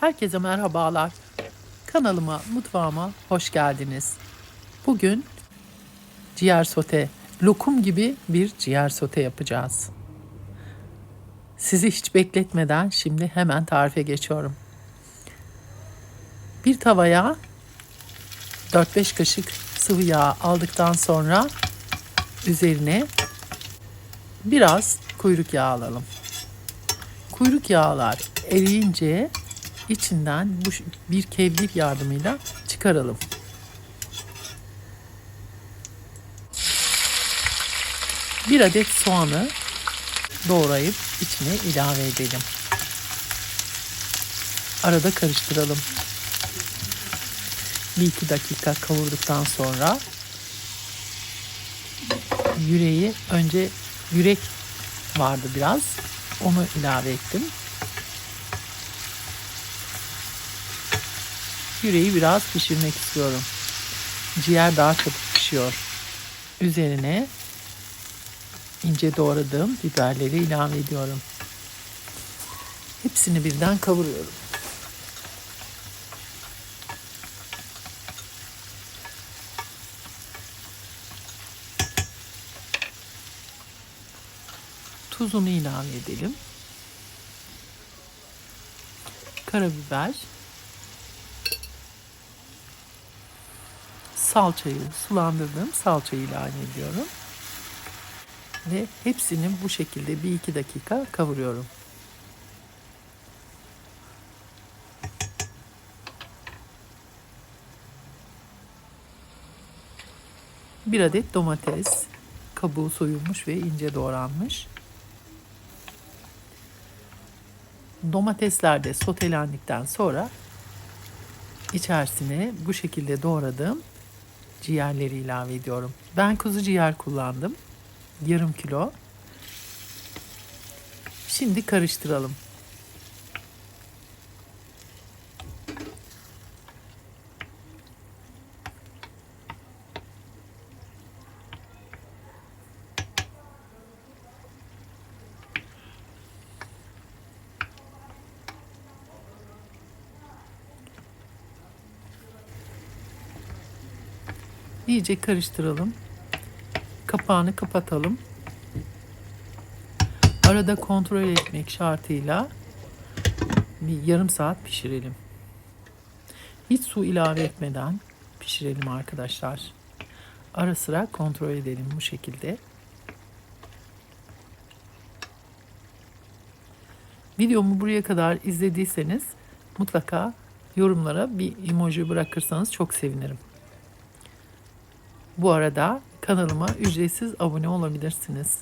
Herkese merhabalar. Kanalıma, mutfağıma hoş geldiniz. Bugün ciğer sote, lokum gibi bir ciğer sote yapacağız. Sizi hiç bekletmeden şimdi hemen tarife geçiyorum. Bir tavaya 4-5 kaşık sıvı yağ aldıktan sonra üzerine biraz kuyruk yağı alalım. Kuyruk yağlar eriyince içinden bu bir kevgir yardımıyla çıkaralım. Bir adet soğanı doğrayıp içine ilave edelim. Arada karıştıralım. Bir iki dakika kavurduktan sonra yüreği önce yürek vardı biraz. Onu ilave ettim. Yüreği biraz pişirmek istiyorum. Ciğer daha çabuk pişiyor. Üzerine ince doğradığım biberleri ilave ediyorum. Hepsini birden kavuruyorum. Tuzunu ilave edelim. Karabiber. Salçayı sulandırdığım salçayı ilave ediyorum. Ve hepsini bu şekilde bir iki dakika kavuruyorum. Bir adet domates, kabuğu soyulmuş ve ince doğranmış. Domatesler de sotelendikten sonra içerisine bu şekilde doğradığım ciğerleri ilave ediyorum. Ben kuzu ciğer kullandım. Yarım kilo. Şimdi karıştıralım. İyice karıştıralım. Kapağını kapatalım. Arada kontrol etmek şartıyla bir yarım saat pişirelim. Hiç su ilave etmeden pişirelim arkadaşlar. Ara sıra kontrol edelim bu şekilde. Videomu buraya kadar izlediyseniz mutlaka yorumlara bir emoji bırakırsanız çok sevinirim. Bu arada kanalıma ücretsiz abone olabilirsiniz.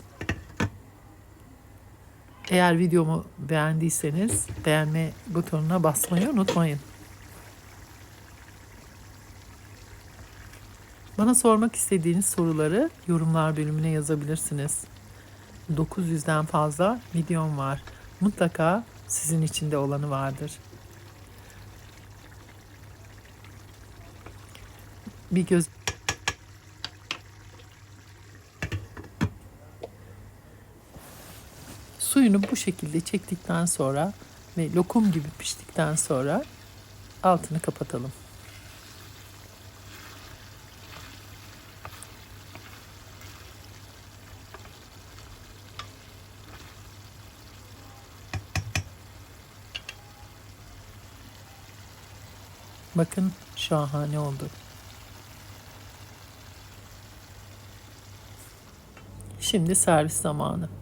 Eğer videomu beğendiyseniz beğenme butonuna basmayı unutmayın. Bana sormak istediğiniz soruları yorumlar bölümüne yazabilirsiniz. 900'den fazla videom var. Mutlaka sizin içinde olanı vardır. Bir göz Suyunu bu şekilde çektikten sonra ve lokum gibi piştikten sonra altını kapatalım. Bakın şahane oldu. Şimdi servis zamanı.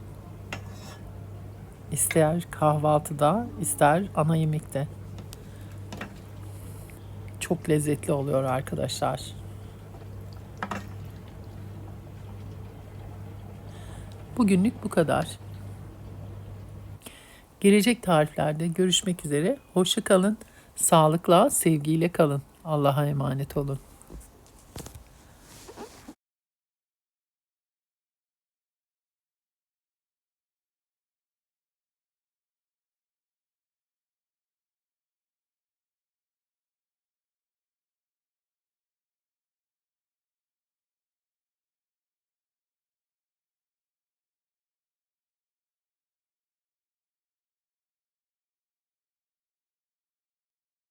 İster kahvaltıda, ister ana yemekte. Çok lezzetli oluyor arkadaşlar. Bugünlük bu kadar. Gelecek tariflerde görüşmek üzere. Hoşça kalın. Sağlıkla, sevgiyle kalın. Allah'a emanet olun.